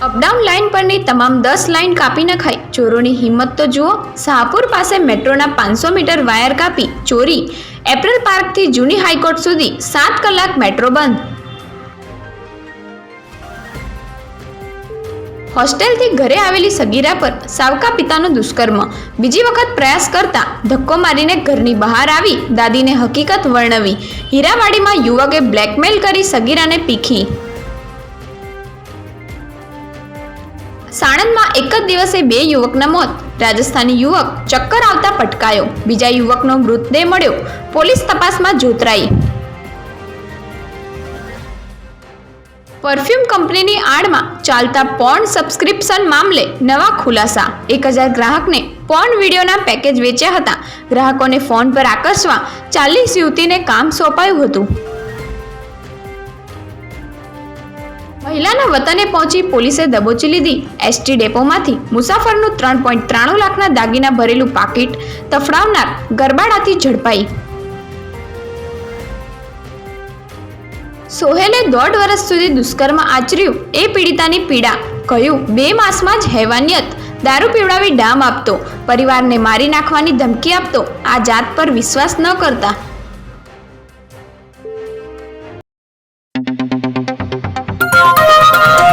મેટ્રોની તમામ દસ લાઇન કાપી નખાઈ. ચોરોની હિંમત તો જુઓ, શાહપુર પાસે મેટ્રોના પાંચસો મીટર વાયર કાપી ચોરી. એપ્રિલ પાર્કથી જૂની હાઈકોર્ટ સુધી સાત કલાક મેટ્રો બંધ. હોસ્ટેલથી ઘરે આવેલી સગીરા પર સાવકા પિતાનો દુષ્કર્મ. બીજી વખત પ્રયાસ કરતા ધક્કો મારીને ઘરની બહાર આવી દાદીને હકીકત વર્ણવી. હીરાવાડીમાં યુવકે બ્લેકમેલ કરી સગીરાને પીખી. સાણંદમાં એક જ દિવસે બે યુવકના મોત. રાજસ્થાની યુવક ચક્કર આવતા પટકાયો બીજા યુવકનો મૃતદેહ મળ્યો. પોલીસ તપાસમાં જોતરાઈ. પરફ્યુમ કંપનીની આડમાં ચાલતા પોર્ન સબસ્ક્રિપ્શન મામલે નવા ખુલાસા. એક હજાર ગ્રાહકને પોર્ન વિડીયોના પેકેજ વેચ્યા હતા. ગ્રાહકોને ફોન પર આકર્ષવા ચાલીસ યુવતીને કામ સોંપાયું હતું. મહિલાના વતને પહોંચી પોલીસે દબોચી લીધી. એસટી ડેપોમાંથી મુસાફરનું ત્રણ પોઈન્ટ ત્રાણું લાખના દાગીના ભરેલું પાકીટ તફડાવનાર ગરબાડાથી ઝડપાઈ. સોહેલે દોઢ વર્ષ સુધી દુષ્કર્મ આચર્યું. એ પીડિતાની પીડા. કહ્યું, બે માસમાં જ હેવાનિયત. દારૂ પીવડાવી ડામ આપતો. પરિવારને મારી નાખવાની ધમકી આપતો. આ જાત પર વિશ્વાસ ન કરતા. Oh!